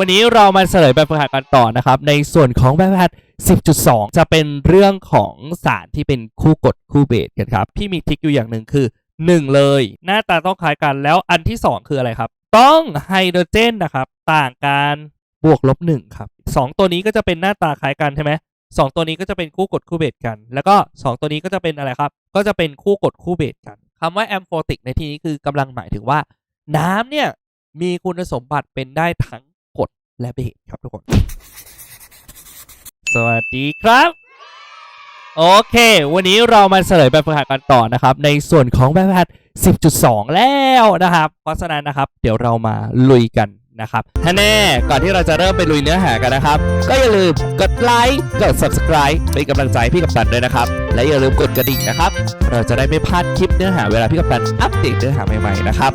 วันนี้เรามาเฉลยแบบฝึกหัดกันต่อนะครับ ในส่วนของแบบฝึกหัด 10.2 จะเป็นเรื่องของสารที่เป็นคู่กดคู่เบสกันครับพี่มีทิกอยู่อย่างหนึ่งคือ 1 เลย หน้าตาต้องคล้ายกันแล้วอันที่ 2 คืออะไรครับ ต้องไฮโดรเจนนะครับ ต่างกันบวกลบหนึ่งครับสองตัวนี้ก็จะเป็นหน้าตาคล้ายกันใช่ไหมสองตัวนี้ก็จะเป็นคู่กดคู่เบสกัน แล้วก็สองตัวนี้ก็จะเป็นอะไรครับ ก็จะเป็นคู่กดคู่เบสกันคำว่าแอมโฟติกในที่นี้คือกำลังหมายถึงว่า น้ำเนี่ยมีคุณสมบัติเป็นได้ทั้ง และเบสครับทุกคน สวัสดีครับ โอเค วันนี้เรามาเฉลยแบบฝึกหัดกันต่อนะครับ ในส่วนของแบบฝึกหัด 10.2 แล้วนะครับ เพราะฉะนั้นนะครับ เดี๋ยวเรามาลุยกัน นะครับถ้าแน่ก่อนที่เราจะเริ่มไปลุยเนื้อหากันนะครับ ก็อย่าลืมกดไลค์กด subscribe เป็นกำลังใจให้พี่กัปตันด้วยนะครับ และอย่าลืมกดกระดิ่งนะครับ เราจะได้ไม่พลาดคลิปเนื้อหาเวลาพี่กัปตันอัปเดตเนื้อหาใหม่ๆนะครับ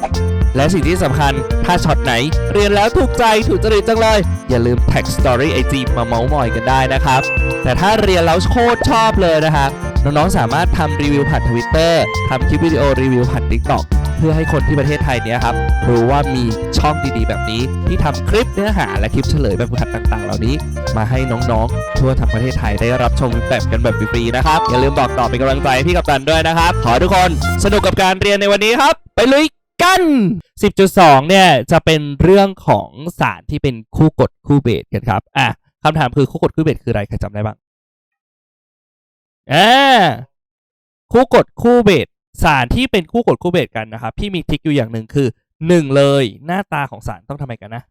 และสิ่งที่สำคัญถ้าช็อตไหน เรียนแล้วถูกใจถูกจริตจังเลย อย่าลืมแท็กสตอรี่ไอจีมาเมาส์มอยกันได้นะครับ แต่ถ้าเรียนแล้วโคตรชอบเลยนะครับน้องๆสามารถทำรีวิวผ่านทวิตเตอร์ทำคลิปวิดีโอรีวิวผ่าน TikTok พื่อให้คนที่ประเทศไทยเนี้ยครับรู้ว่ามีช่องดีๆ แบบนี้ ที่ทำคลิปเนื้อหาและคลิปเฉลยแบบฝึกหัดต่างๆ เหล่านี้ มาให้น้องๆ ทั่วทั้งประเทศไทยได้รับชมแบบกันแบบฟรีๆนะครับ อย่าลืมบอกต่อเป็นกำลังใจให้พี่กับตันด้วยนะครับ ขอทุกคนสนุกกับการเรียนในวันนี้ครับ ไปลุยกัน 10.2 เนี่ยจะเป็นเรื่องของสารที่เป็นคู่กรดคู่เบสกันครับอะคำถามคือคู่กรดคู่เบสคืออะไรใครจำได้บ้างอ่าคู่กรดคู่เบส สารที่เป็นคู่กรดคู่เบสกันนะครับพี่มีทริคอยู่อย่างหนึ่งคือหนึ่งเลย หน้าตาของสารต้องทำไมกันนะ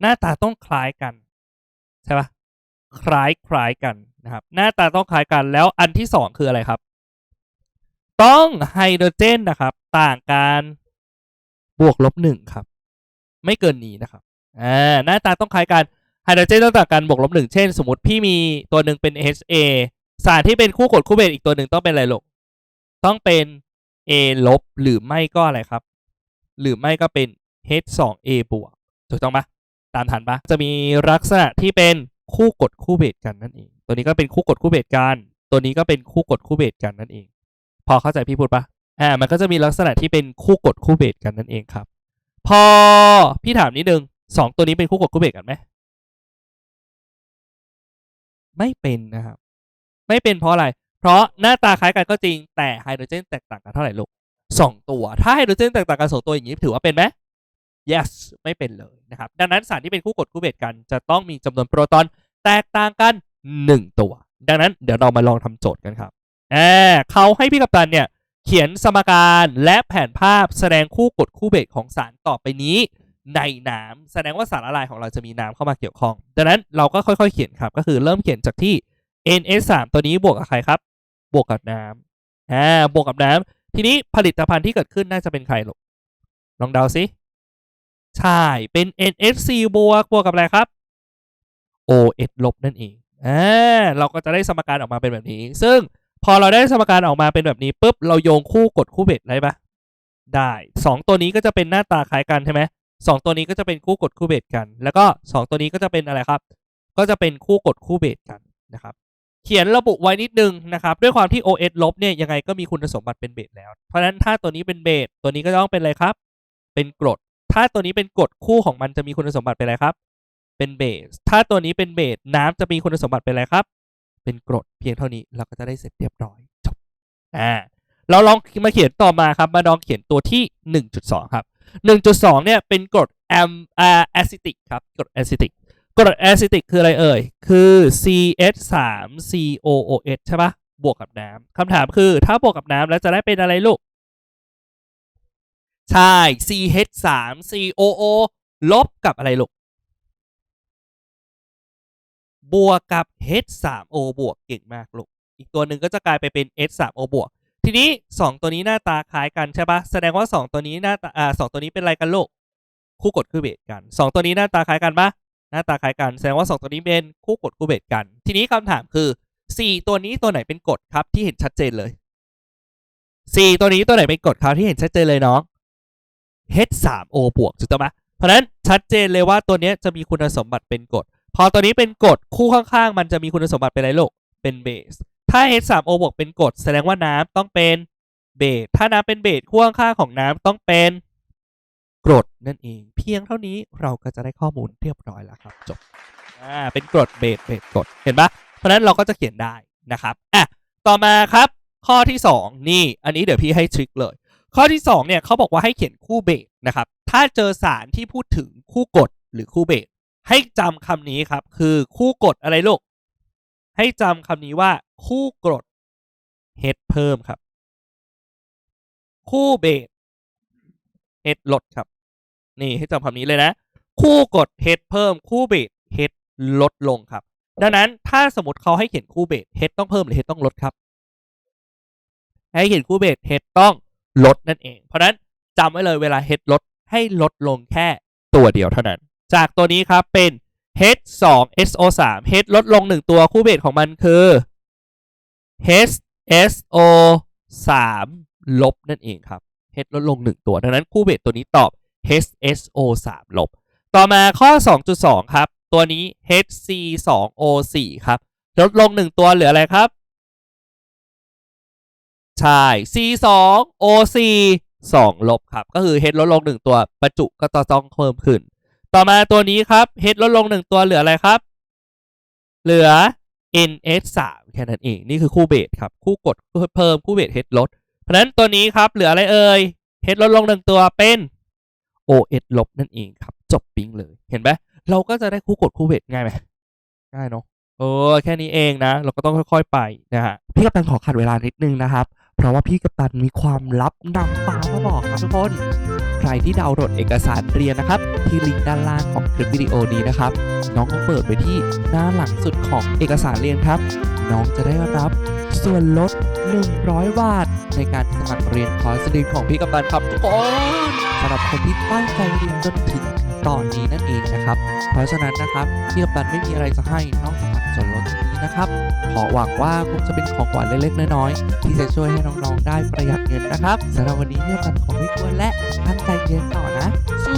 หน้าตาต้องคล้ายกันใช่ปะคล้ายคล้ายกันนะครับ หน้าตาต้องคล้ายกันแล้วอันที่สองคืออะไรครับ ต้องไฮโดรเจนนะครับ ต่างกันบวกลบหนึ่งครับ ไม่เกินนี้นะครับอ่าหน้าตาต้องคล้ายกันไฮโดรเจนต้องต่างกันบวกลบหนึ่งเช่น สมมติพี่มีตัวหนึ่งเป็น HA สารที่เป็นคู่กรดคู่เบสอีกตัวหนึ่งต้องเป็นอะไรลูก ต้องเป็น A ลบหรือไม่ก็อะไรครับ หรือไม่ก็เป็น H2A บวกถูกต้องปะตามทันปะจะมีลักษณะที่เป็นคู่กดคู่เบสกันนั่นเอง ตัวนี้ก็เป็นคู่กดคู่เบสกัน ตัวนี้ก็เป็นคู่กดคู่เบสกันนั่นเอง พอเข้าใจพี่พูดปะอ่ามันก็จะมีลักษณะที่เป็นคู่กดคู่เบสกันนั่นเองครับ พอพี่ถามนิดนึงสองตัวนี้เป็นคู่กดคู่เบสกันไหมไม่เป็นนะครับ ไม่เป็นเพราะอะไร เพราะหน้าตาคล้ายกันก็จริง แต่ไฮโดรเจนแตกต่างกันเท่าไหร่ลูกสองตัว ถ้าไฮโดรเจนแตกต่างกันสองตัวอย่างนี้ถือว่าเป็นไหม yes ไม่เป็นเลยนะครับ ดังนั้นสารที่เป็นคู่กดคู่เบสกันจะต้องมีจำนวนโปรตอนแตกต่างกัน 1 ตัว ดังนั้นเดี๋ยวเรามาลองทำโจทย์กันครับแอบเขาให้พี่กัปตันเนี่ยเขียนสมการและแผนภาพแสดงคู่กดคู่เบสของสารต่อไปนี้ ในน้ำแสดงว่าสารละลายของเราจะมีน้ำเข้ามาเกี่ยวข้อง ดังนั้นเราก็ค่อยๆ เขียนครับ ก็คือเริ่มเขียนจากที่ NS3 ตัวนี้บวกกับใครครับ บวกกับน้ำอ่าบวกกับน้ำทีนี้ผลิตภัณฑ์ที่เกิดขึ้นน่าจะเป็นใครลูกลองเดาสิใช่ เป็น NSC บวกบวกกับอะไรครับ OH ลบนั่นเองอ่าเราก็จะได้สมการออกมาเป็นแบบนี้ ซึ่งพอเราได้สมการออกมาเป็นแบบนี้ปุ๊บเราโยงคู่กดคู่เบ็ดได้ปะได้สองตัวนี้ก็จะเป็นหน้าตาคล้ายกันใช่ไหมสองตัวนี้ก็จะเป็นคู่กดคู่เบ็ดกัน แล้วก็สองตัวนี้ก็จะเป็นอะไรครับ ก็จะเป็นคู่กดคู่เบ็ดกันนะครับ เขียนระบุไว้นิดนึงนะครับ ด้วยความที่ OS ลบเนี่ยยังไงก็มีคุณสมบัติเป็นเบสแล้ว เพราะฉะนั้นถ้าตัวนี้เป็นเบสตัวนี้ก็ต้องเป็นอะไรครับ เป็นกรด ถ้าตัวนี้เป็นกรดคู่ของมันจะมีคุณสมบัติเป็นอะไรครับ เป็นเบส ถ้าตัวนี้เป็นเบสน้ำจะมีคุณสมบัติเป็นอะไรครับ เป็นกรดเพียงเท่านี้เราก็จะได้เสร็จเรียบร้อยจบอ่าเราลองมาเขียนต่อมาครับ มาลองเขียนตัวที่ 1.2 ครับ 1.2 เนี่ยเป็นกรดแอมอ่าแอซิติกครับกรดแอซิติก กรดแอซิติกคืออะไรเอ่ย คือ CH3COOH ใช่ปะบวกกับน้ำคำถามคือถ้าบวกกับน้ำแล้วจะได้เป็นอะไรลูก ใช่ CH3COO ลบกับอะไรลูก บวกกับ H3O บวกเก่งมากลูก อีกตัวหนึ่งก็จะกลายไปเป็น H3O บวก ทีนี้ 2 ตัวนี้หน้าตาคล้ายกันใช่ปะแสดงว่า 2 ตัวนี้หน้าตาอ่าสตัวนี้เป็นอะไรกันลูก คู่กดคู่เบสกัน 2 ตัวนี้หน้าตาคล้ายกันปะ น้าตาคล้ายกัน แสดงว่า 2 ตัวนี้เป็นคู่กดคู่เบสกัน ทีนี้คำถามคือ 4 ตัวนี้ตัวไหนเป็นกฎครับที่เห็นชัดเจนเลย 4 ตัวนี้ตัวไหนเป็นกฎครับที่เห็นชัดเจนเลยน้อง H3O บวกถูกต้องไหมเพราะนั้นชัดเจนเลยว่าตัวนี้จะมีคุณสมบัติเป็นกดพอตัวนี้เป็นกดคู่ข้างๆ มันจะมีคุณสมบัติเป็นอะไรลูกเป็นเบสถ้า H3O บวกเป็นกดแสดงว่าน้ำต้องเป็นเบสถ้าน้ำเป็นเบสคู่ข้างๆของน้ำต้องเป็น กรดนั่นเอง เพียงเท่านี้เราก็จะได้ข้อมูลเรียบร้อยแล้วครับจบอ่าเป็นกรดเบสเบสกรดเห็นปะเพราะนั้นเราก็จะเขียนได้นะครับอะต่อมาครับ ข้อที่ 2 นี่ อันนี้เดี๋ยวพี่ให้ทริคเลย ข้อที่2เนี่ยเขาบอกว่าให้เขียนคู่เบสนะครับ ถ้าเจอสารที่พูดถึงคู่กฎหรือคู่เบสให้จำคำนี้ครับ คือคู่กฎอะไรลูกให้จำคำนี้ว่าคู่กรดเฮดเพิ่มครับ คู่เบสเฮดลดครับ นี่ให้จำคำนี้เลยนะ คู่กดเฮดเพิ่มคู่เบสเฮดลดลงครับ ดังนั้นถ้าสมมติเขาให้เขียนคู่เบสเฮดต้องเพิ่มหรือเฮดต้องลดครับ ให้เขียนคู่เบสเฮดต้องลดนั่นเอง เพราะนั้นจำไว้เลยเวลาเฮดลดให้ลดลงแค่ตัวเดียวเท่านั้น จากตัวนี้ครับเป็น H 2 SO 3 H ลดลง 1 ตัวคู่เบสของมันคือ H SO 3ลบนั่นเองครับ H ลดลง 1 ตัว ดังนั้นคู่เบสตัวนี้ตอบ H SO 3ลบ ต่อมาข้อ 2.2 ครับ ตัวนี้ HC 2 O 4 ครับ ลดลง 1 ตัวเหลืออะไรครับ ใช่ C 2 O 4 2 ลบครับ ก็คือ H ลดลง 1 ตัวประจุก็ต้องเพิ่มขึ้น ต่อมาตัวนี้ครับ H ลดลง 1 ตัวเหลืออะไรครับ เหลือ NS 3แค่นั้นเอง นี่คือคู่เบสครับ คู่กดเพิ่มคู่เบส H ลด เพราะฉะนั้นตัวนี้ครับ เหลืออะไรเอ่ย H ลดลง 1 ตัวเป็น OS ลบนั่นเองครับ จบปิ้งเลยเห็นไหมเราก็จะได้คู่กดคู่เวทง่ายไหมง่ายเนาะเออแค่นี้เองนะ เราก็ต้องค่อยๆไปนะฮะพี่กัปตันขอขัดเวลานิดนึงนะครับ เพราะว่าพี่กัปตันมีความลับนำฟ้ามาบอกครับทุกคน รที่ดาวน์โหลดเอกสารเรียนนะครับ ที่ลิงก์ด้านล่างของคลิปวิดีโอนี้นะครับ น้องก็เปิดไปที่หน้าหลังสุดของเอกสารเรียนครับ น้องจะได้รับส่วนลด 100 บาท ในการสมัครเรียนคอร์สเรียนของพี่กัปตันครับทุกคนสำหรับคนที่ตั้งใจเรียนจนถึงตอนนี้นั่นเองนะครับ เพราะฉะนั้นนะครับพี่กัปตันไม่มีอะไรจะให้นอกจาก นะครับ ขอหวังว่าคงจะเป็นของขวัญเล็กๆน้อยๆที่จะช่วยให้น้องๆได้ประหยัดเงินนะครับสำหรับวันนี้พี่กัปตันขอให้ควรและตั้งใจเรียนต่อนะ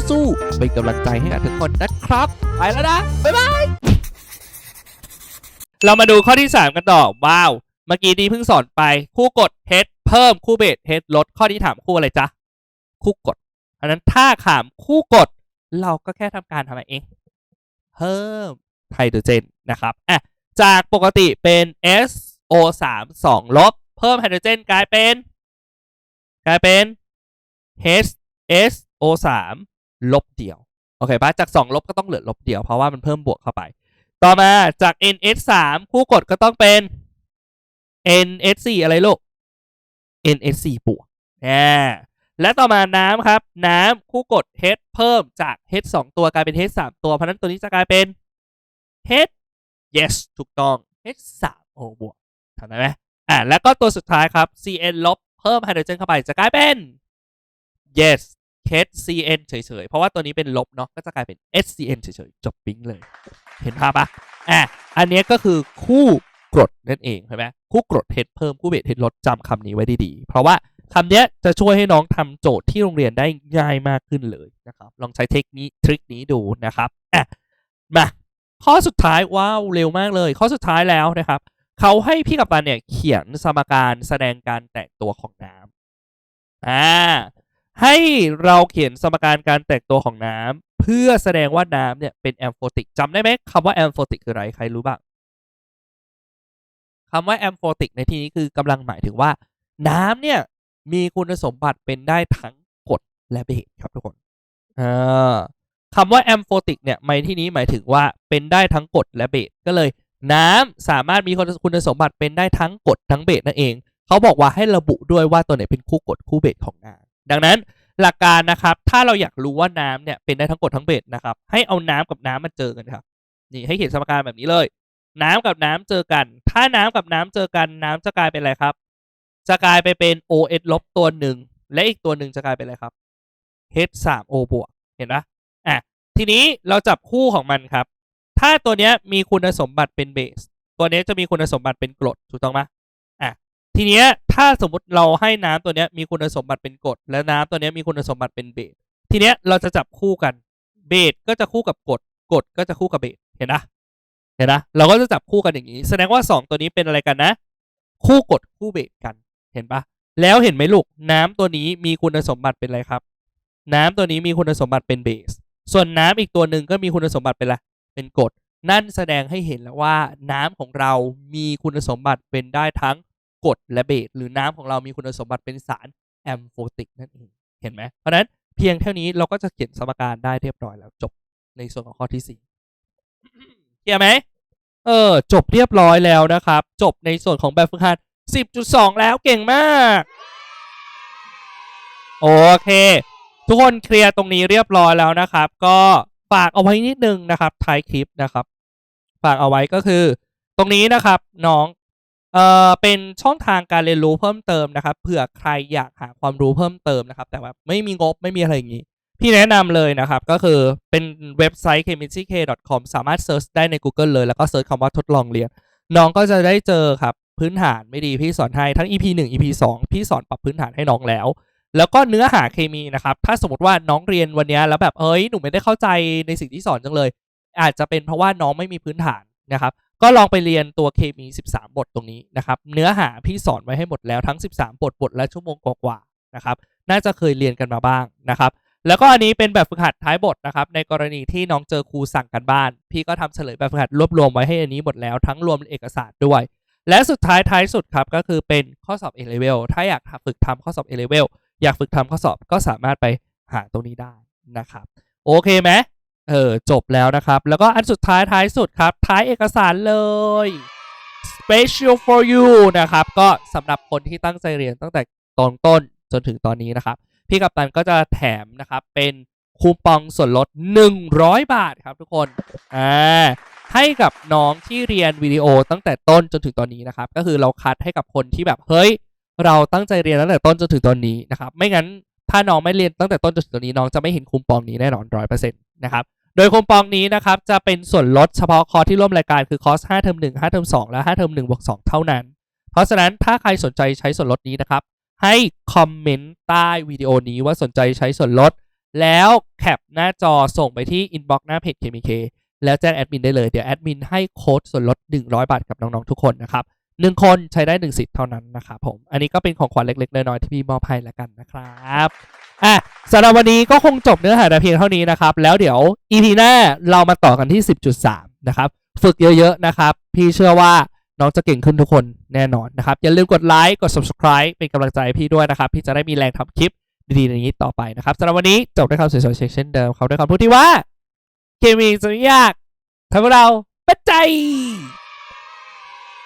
สู้ๆเป็นกำลังใจให้กับทุกคนนะครับ ไปแล้วนะ บ๊ายบายเรามาดูข้อที่ 3 กันต่อว้าว เมื่อกี้ดีเพิ่งสอนไป คู่กด head เพิ่มคู่เบส head ลดข้อที่ถามคู่อะไรจ๊ะ คู่กดอันนั้นถ้าถามคู่กด เราก็แค่ทำการทำอะไรเอง เพิ่มไฮโดรเจนนะครับอะ จากปกติเป็น SO3 2ลบ เพิ่มไฮโดรเจนกลายเป็น กลายเป็น HSO3 ลบเดียว โอเคปะจาก 2 ลบก็ต้องเหลือลบเดียว เพราะว่ามันเพิ่มบวกเข้าไป ต่อมาจาก NH3 คู่กดก็ต้องเป็น NH4 อะไรลูก NH4 บวกอ่และต่อมาน้ำครับ น้ำคู่กด H เพิ่มจาก H 2ตัวกลายเป็น H 3ตัว เพราะฉะนั้นตัวนี้จะกลายเป็น H yes ถูกต้อง H 3 O บวกทำได้ไหมอ่าแล้วก็ตัวสุดท้ายครับ CN ลบเพิ่มไฮโดรเจนเข้าไปจะกลายเป็น yes HCN เฉยๆ เพราะว่าตัวนี้เป็นลบเนาะก็จะกลายเป็น HCN เฉยๆ จบปิ๊งเลย เห็นภาพปะอะอันนี้ก็คือคู่กรดนั่นเองใช่ไหมคู่กรดเฮดเพิ่มคู่เบสเฮดลดจำคำนี้ไว้ดีๆ เพราะว่าคำนี้จะช่วยให้น้องทำโจทย์ที่โรงเรียนได้ง่ายมากขึ้นเลยนะครับ ลองใช้เทคนิคทริคนี้ดูนะครับอะมา ข้อสุดท้ายว้าวเร็วมากเลย ข้อสุดท้ายแล้วนะครับเขาให้พี่กัปตันเนี่ยเขียนสมการแสดงการแตกตัวของน้ำอ่าให้เราเขียนสมการการแตกตัวของน้ำเพื่อแสดงว่าน้ำเนี่ยเป็นแอมโฟติกจำได้ไหมคำว่าแอมโฟติกคืออะไรใครรู้บ้างคำว่าแอมโฟติกในที่นี้คือกำลังหมายถึงว่า น้ำเนี่ยมีคุณสมบัติเป็นได้ทั้งกรดและเบสครับทุกคนอ่า คำว่าแอมโฟติกเนี่ยในที่นี้หมายถึงว่าเป็นได้ทั้งกรดและเบสก็เลย น้ำสามารถมีคุณสมบัติเป็นได้ทั้งกรดทั้งเบสนั่นเอง เขาบอกว่าให้ระบุด้วยว่าตัวไหนเป็นคู่กรดคู่เบสของน้ำดังนั้นหลักการนะครับ ถ้าเราอยากรู้ว่าน้ำเนี่ยเป็นได้ทั้งกรดทั้งเบสนะครับ ให้เอาน้ำกับน้ำมาเจอกันครับ นี่ให้เขียนสมการแบบนี้เลย น้ำกับน้ำเจอกัน ถ้าน้ำกับน้ำเจอกัน น้ำจะกลายเป็นอะไรครับ จะกลายไปเป็น OS ลบตัวหนึ่งและอีกตัวหนึ่งจะกลายเป็นอะไรครับ H 3 O บวก เห็นปะอะ ทีนี้เราจับคู่ของมันครับ ถ้าตัวเนี้ยมีคุณสมบัติเป็นเบส ตัวเนี้ยจะมีคุณสมบัติเป็นกรดถูกต้องไหมอะทีเนี้ยถ้าสมมติเราให้น้ำตัวเนี้ยมีคุณสมบัติเป็นกรดและน้ำตัวเนี้ยมีคุณสมบัติเป็นเบส ทีเนี้ยเราจะจับคู่กัน เบสก็จะคู่กับกรดกรดก็จะคู่กับเบสเห็นนะเห็นนะเราก็จะจับคู่กันอย่างนี้ แสดงว่า 2 ตัวนี้เป็นอะไรกันนะ คู่กรดคู่เบสกันเห็นปะแล้วเห็นไหมลูกน้ำตัวนี้มีคุณสมบัติเป็นอะไรครับ น้ำตัวนี้มีคุณสมบัติเป็นเบส ส่วนน้ำอีกตัวหนึ่งก็มีคุณสมบัติเป็นอะเป็นกรดนั่นแสดงให้เห็นแล้วว่าน้ำของเรามีคุณสมบัติเป็นได้ทั้งกรดและเบสหรือน้ำของเรามีคุณสมบัติเป็นสารแอมโฟติกนั่นเองเห็นไหมเพราะฉะนั้นเพียงเท่านี้เราก็จะเขียนสมการได้เรียบร้อยแล้วจบในส่วนของข้อที่สี่เคลียร์ไหมเออจบเรียบร้อยแล้วนะครับ จบในส่วนของแบบฝึกหัด10.2 แล้วเก่งมาก โอเค ทุกคนเคลียร์ตรงนี้เรียบร้อยแล้วนะครับ ก็ฝากเอาไว้นิดนึงนะครับท้ายคลิปนะครับ ฝากเอาไว้ก็คือ ตรงนี้นะครับน้องเอ่อเป็นช่องทางการเรียนรู้เพิ่มเติมนะครับเผื่อใครอยากหาความรู้เพิ่มเติมนะครับ แต่ว่าไม่มีงบไม่มีอะไรอย่างนี้ พี่แนะนำเลยนะครับ ก็คือเป็นเว็บไซต์ k m i c k c o m สามารถเซิร์ชได้ใน Google เลย แล้วก็เซิร์ชคำว่าทดลองเรียน น้องก็จะได้เจอครับพื้นฐานไม่ดีพี่สอนให้ทั้ง EP 1 EP 2 พี่สอนปรับพื้นฐานให้น้องแล้ว แล้วก็เนื้อหาเคมีนะครับ ถ้าสมมติว่าน้องเรียนวันนี้แล้วแบบเอ้ยหนูไม่ได้เข้าใจในสิ่งที่สอนจังเลย อาจจะเป็นเพราะว่าน้องไม่มีพื้นฐานนะครับ ก็ลองไปเรียนตัวเคมี 13 บทตรงนี้นะครับ เนื้อหาพี่สอนไว้ให้หมดแล้วทั้ง 13 บทบทละชั่วโมงกว่าๆนะครับ น่าจะเคยเรียนกันมาบ้างนะครับ แล้วก็อันนี้เป็นแบบฝึกหัดท้ายบทนะครับ ในกรณีที่น้องเจอครูสั่งกันบ้าน พี่ก็ทำเฉลยแบบฝึกหัดรวบรวมไว้ให้อันนี้หมดแล้วทั้งรวมเอกสารด้วย และสุดท้ายท้ายสุดครับก็คือเป็นข้อสอบ A level ถ้าอยากฝึกทำข้อสอบ A level อยากฝึกทำข้อสอบก็สามารถไปหาตรงนี้ได้นะครับ โอเคไหมเออจบแล้วนะครับ แล้วก็อันสุดท้ายท้ายสุดครับ ท้ายเอกสารเลย special for you นะครับ ก็สำหรับคนที่ตั้งใจเรียนตั้งแต่ตอนต้นจนถึงตอนนี้นะครับ พี่กัปตันก็จะแถมนะครับ เป็นคูปองส่วนลด 100 บาทครับทุกคนอ่าให้กับน้องที่เรียนวิดีโอตั้งแต่ต้นจนถึงตอนนี้นะครับ ก็คือเราคัดให้กับคนที่แบบเฮ้ย เราตั้งใจเรียนตั้งแต่ต้นจนถึงตอนนี้นะครับ ไม่งั้นถ้าน้องไม่เรียนตั้งแต่ต้นจนถึงตอนนี้น้องจะไม่เห็นคูปองนี้แน่นอนร้อยเปอร์เซ็นต์นะครับ โดยคูปองนี้นะครับจะเป็นส่วนลดเฉพาะคอร์สที่ร่วมรายการคือคอร์ส5เทอม1 5เทอม2และ5เทอม1บวก2เท่านั้น เพราะฉะนั้นถ้าใครสนใจใช้ส่วนลดนี้นะครับ ให้คอมเมนต์ใต้วิดีโอนี้ว่าสนใจใช้ส่วนลด แล้วแคปหน้าจอส่งไปที่อินบ็อกซ์หน้าเพจ KMK แล้วแจ้งแอดมินได้เลย เดี๋ยวแอดมินให้โค้ดส่วนลด 100 บาทกับน้อง ๆ ทุกคนนะครับ หนึ่งคนใช้ได้1สิทธิ์เท่านั้นนะครับผม อันนี้ก็เป็นของขวัญเล็กๆ น้อยๆที่พี่มอบให้แล้วกันนะครับอะสำหรับวันนี้ก็คงจบเนื้อหาแต่เพียงเท่านี้นะครับ แล้วเดี๋ยว EP หน้าเรามาต่อกันที่ 10.3 นะครับ ฝึกเยอะๆนะครับ พี่เชื่อว่าน้องจะเก่งขึ้นทุกคนแน่นอนนะครับ อย่าลืมกดไลค์กด subscribe เป็นกำลังใจให้พี่ด้วยนะครับ พี่จะได้มีแรงทำคลิปดีๆอย่างนี้ต่อไปนะครับสำหรับวันนี้จบด้วยคำสวยๆเช่นเดิมครับด้วยคำพูดที่ว่า เคมีจะไม่ยากทำให้เราเป็นใจ